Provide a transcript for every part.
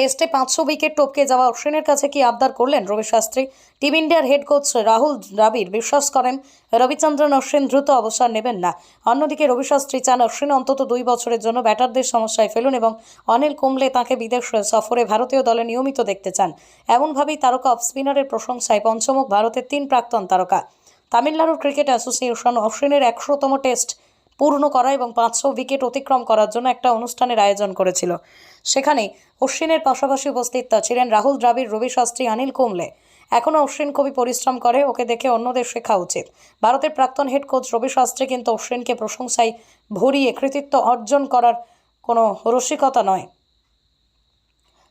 টেস্টে পাঁচশো উইকেট টপকে যাওয়া অশ্বিনের কাছে কি আবদার করলেন রবি শাস্ত্রী? টিম ইন্ডিয়ার হেড কোচ রাহুল দ্রাবিড় বিশ্বাস করেন, রবিচন্দ্রন অশ্বিন দ্রুত অবসর নেবেন না। অন্যদিকে রবি শাস্ত্রী চান অশ্বিন অন্তত দুই বছরের জন্য ব্যাটারদের সমস্যায় ফেলুন এবং অনিল কুম্বলে তাকে বিদেশ সফরে ভারতীয় দলে নিয়মিত দেখতে চান। এমনভাবেই তারকা অফ স্পিনারের প্রশংসায় পঞ্চমুখ ভারতের তিন প্রাক্তন তারকা। তামিলনাড়ুর ক্রিকেট অ্যাসোসিয়েশন অশ্বিনের একশোতম টেস্ট পূর্ণ করা এবং পাঁচশো উইকেট অতিক্রম করার জন্য একটা অনুষ্ঠানের আয়োজন করেছিল। সেখানে অশ্বিনের পাশাপাশি উপস্থিত ছিলেন রাহুল দ্রাবিড়, রবি শাস্ত্রী অনিল কুম্বলে। এখনও অশ্বিন কবি পরিশ্রম করে, ওকে দেখে অন্যদের শেখা উচিত। ভারতের প্রাক্তন হেড কোচ রবি শাস্ত্রী কিন্তু অশ্বিনকে প্রশংসায় ভরিয়ে কৃতিত্ব অর্জন করার কোনো রসিকতা নয়।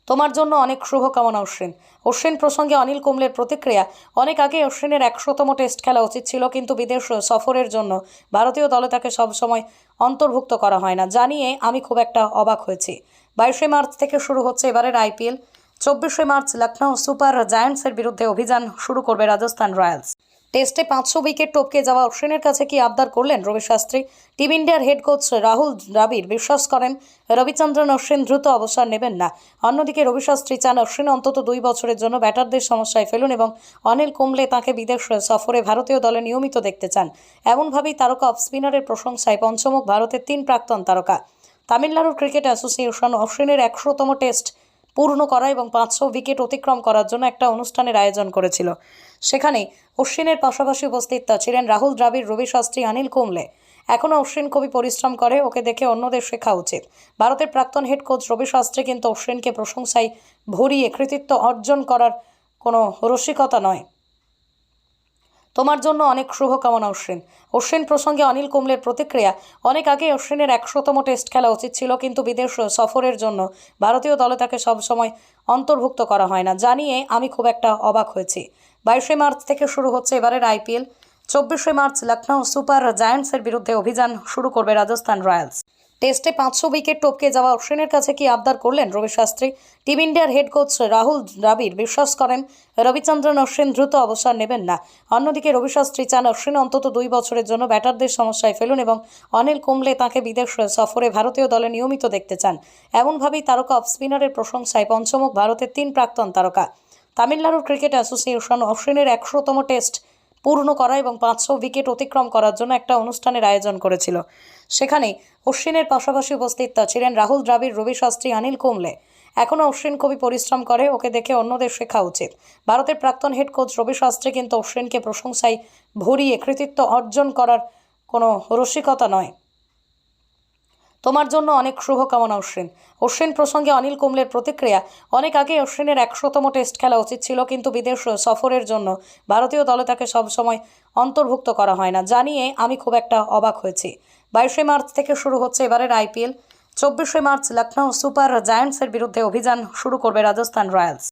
তোমার জন্য অনেক শুভকামনা, অশ্বিন। অশ্বিন প্রসঙ্গে অনিল কুম্বলের প্রতিক্রিয়া, অনেক আগে অশ্বিনের একশোতম টেস্ট খেলা উচিত ছিল কিন্তু বিদেশ সফরের জন্য ভারতীয় দলে তাকে সবসময় অন্তর্ভুক্ত করা হয় না। জানিয়ে আমি খুব একটা অবাক হয়েছি। বাইশে মার্চ থেকে শুরু হচ্ছে এবারের আইপিএল। চব্বিশে মার্চ লখনৌ সুপার জায়ান্টসের বিরুদ্ধে অভিযান শুরু করবে রাজস্থান রয়্যালস। টেস্টে পাঁচশো উইকেট টপকে যাওয়া অশ্বিনের কাছে কি আবদার করলেন রবি শাস্ত্রী? টিম ইন্ডিয়ার হেড কোচ রাহুল দ্রাবিড় বিশ্বাস করেন, রবিচন্দ্রন অশ্বিন দ্রুত অবসর নেবেন না। অন্যদিকে রবি শাস্ত্রী চান অশ্বিন অন্তত দুই বছরের জন্য ব্যাটারদের সমস্যায় ফেলুন এবং অনিল কুম্বলে তাকে বিদেশ সফরে ভারতীয় দলে নিয়মিত দেখতে চান। এমনভাবেই তারকা অফ স্পিনারের প্রশংসায় পঞ্চমুখ ভারতের তিন প্রাক্তন তারকা। তামিলনাড়ুর ক্রিকেট অ্যাসোসিয়েশন অশ্বিনের একশোতম টেস্ট পূর্ণ করা এবং পাঁচশো উইকেট অতিক্রম করার জন্য একটা অনুষ্ঠানের আয়োজন করেছিল। সেখানে অশ্বিনের পাশাপাশি উপস্থিত ছিলেন রাহুল দ্রাবিড়, রবি শাস্ত্রী অনিল কুমলে এখনও অশ্বিন খুবই পরিশ্রম করে, ওকে দেখে অন্যদের শেখা উচিত। ভারতের প্রাক্তন হেড কোচ রবি শাস্ত্রী কিন্তু অশ্বিনকে প্রশংসায় ভরিয়ে কৃতিত্ব অর্জন করার কোনো রসিকতা নয়। তোমার জন্য অনেক শুভকামনা, অশ্বিন। অশ্বিন প্রসঙ্গে অনিল কুম্বলের প্রতিক্রিয়া, অনেক আগে অশ্বিনের একশোতম টেস্ট খেলা উচিত ছিল, কিন্তু বিদেশ সফরের জন্য ভারতীয় দলে তাকে সবসময় অন্তর্ভুক্ত করা হয় না। জানিয়ে আমি খুব একটা অবাক হয়েছি। বাইশে মার্চ থেকে শুরু হচ্ছে এবারের আইপিএল। চব্বিশে মার্চ লখনৌ সুপার জায়ান্টসের বিরুদ্ধে অভিযান শুরু করবে রাজস্থান রয়্যালস। টেস্টে পাঁচশো উইকেট টপকে যাওয়া অশ্বিনের কাছে কি আবদার করলেন রবি শাস্ত্রী? টিম ইন্ডিয়ার হেড কোচ রাহুল দ্রাবিড় বিশ্বাস করেন, রবিচন্দ্রন অশ্বিন দ্রুত অবসর নেবেন না। অন্যদিকে রবি শাস্ত্রী চান অশ্বিন অন্তত দুই বছরের জন্য ব্যাটারদের সমস্যায় ফেলুন এবং অনিল কুম্বলে তাকে বিদেশ সফরে ভারতীয় দলে নিয়মিত দেখতে চান। এমনভাবেই তারকা অফ স্পিনারের প্রশংসায় পঞ্চমুখ ভারতের তিন প্রাক্তন তারকা। তামিলনাড়ুর ক্রিকেট অ্যাসোসিয়েশন অশ্বিনের একশোতম টেস্ট পূর্ণ করা এবং পাঁচশো উইকেট অতিক্রম করার জন্য একটা অনুষ্ঠানের আয়োজন করেছিল। সেখানে অশ্বিনের পাশাপাশি উপস্থিত ছিলেন রাহুল দ্রাবিড়, রবি শাস্ত্রী অনিল কুমলে এখনও অশ্বিন খুবই পরিশ্রম করে, ওকে দেখে অন্যদের শেখা উচিত। ভারতের প্রাক্তন হেড কোচ রবি শাস্ত্রী কিন্তু অশ্বিনকে প্রশংসায় ভরিয়ে কৃতিত্ব অর্জন করার কোনো রসিকতা নয়। তোমার জন্য অনেক শুভকামনা, অশ্বিন। অশ্বিন প্রসঙ্গে অনিল কুম্বলের প্রতিক্রিয়া, অনেক আগে অশ্বিনের একশোতম টেস্ট খেলা উচিত ছিল, কিন্তু বিদেশ সফরের জন্য ভারতীয় দলে তাকে সবসময় অন্তর্ভুক্ত করা হয় না। জানিয়ে আমি খুব একটা অবাক হয়েছি। বাইশে মার্চ থেকে শুরু হচ্ছে এবারের আইপিএল। চব্বিশে মার্চ লখনৌ সুপার জায়ান্টসের বিরুদ্ধে অভিযান শুরু করবে রাজস্থান রয়্যালস।